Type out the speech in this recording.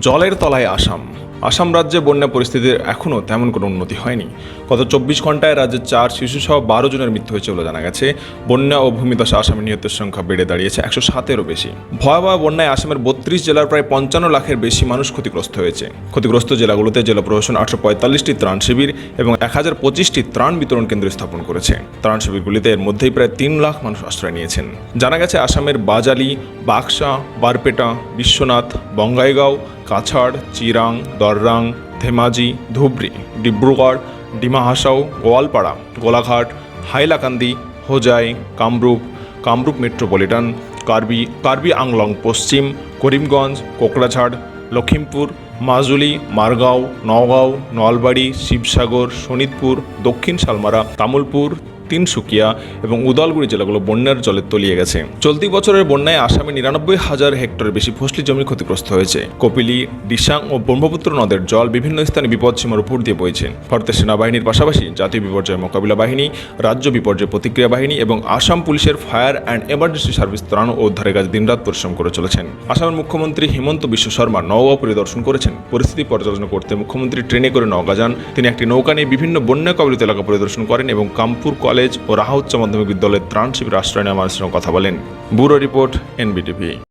জলের তলায় আসাম। আসাম রাজ্যে বন্যা পরিস্থিতির এখনও তেমন কোনো উন্নতি হয়নি। গত চব্বিশ ঘন্টায় রাজ্যের চার শিশুসহ বারো জনের মৃত্যু হয়েছে বলে জানা গেছে। বন্যা ও ভূমিদশা আসামের নিহতের সংখ্যা বেড়ে দাঁড়িয়েছে একশো সাতেরও বেশি। ভয়াবহ বন্যায় আসামের বত্রিশ জেলার প্রায় পঞ্চান্ন লাখের বেশি মানুষ ক্ষতিগ্রস্ত হয়েছে। ক্ষতিগ্রস্ত জেলাগুলোতে জেলা প্রশাসন আটশো পঁয়তাল্লিশটি ত্রাণ শিবির এবং এক হাজার পঁচিশটি ত্রাণ বিতরণ কেন্দ্র স্থাপন করেছে। ত্রাণ শিবিরগুলিতে এর মধ্যেই প্রায় তিন লাখ মানুষ আশ্রয় নিয়েছেন। জানা গেছে, আসামের বাজালি, বাক্সা, বারপেটা, বিশ্বনাথ, বঙ্গাইগাঁও, কাছাড়, চিরাং দররাং ধেমাজি, ধুবড়ি, ডিব্রুগড় ডিমা হাসাও গোয়ালপাড়া, গোলাঘাট, হাইলাকান্দি, হোজাই, কামরূপ কামরূপ মেট্রোপলিটন, কার্বি কার্বি আংলং, পশ্চিম, করিমগঞ্জ কোকড়াঝাড় লখিমপুর মাজুলি, মারগাঁও, নওগাঁও, নলবাড়ি, শিবসাগর শোনিতপুর দক্ষিণ শালমারা তামুলপুর তিনসুকিয়া এবং উদলগুড়ি জেলাগুলো বন্যার জলে তলিয়ে গেছে। চলতি বছরের বন্যায় আসামে নিরানব্বই হাজার হেক্টরের বেশি ফসলি জমি ক্ষতিগ্রস্ত হয়েছে। কপিলি, ডিসাং ও ব্রহ্মপুত্র নদের জল বিভিন্ন স্থানে বিপদসীমার উপর দিয়ে বইছে। ভারতের সেনাবাহিনীর পাশাপাশি জাতীয় বিপর্যয় মোকাবিলা বাহিনী, রাজ্য বিপর্যয় প্রতিক্রিয়া বাহিনী এবং আসাম পুলিশের ফায়ার অ্যান্ড এমার্জেন্সি সার্ভিস ত্রাণ ও উদ্ধারের কাজে দিনরাত পরিশ্রম করে চলেছেন। আসামের মুখ্যমন্ত্রী হেমন্ত বিশ্ব শর্মা নওগাঁ পরিদর্শন করেছেন। পরিস্থিতি পর্যালোচনা করতে মুখ্যমন্ত্রী ট্রেনে করে নওগাঁ যান। তিনি একটি নৌকা নিয়ে বিভিন্ন বন্যা কবলিত এলাকা পরিদর্শন করেন এবং কামপুর কলেজ ও রাহা উচ্চ মাধ্যমিক বিদ্যালয়ের ত্রাণ শিবির আশ্রয় নেওয়া মানুষের কথা বলেন। Bureau report, NBTV.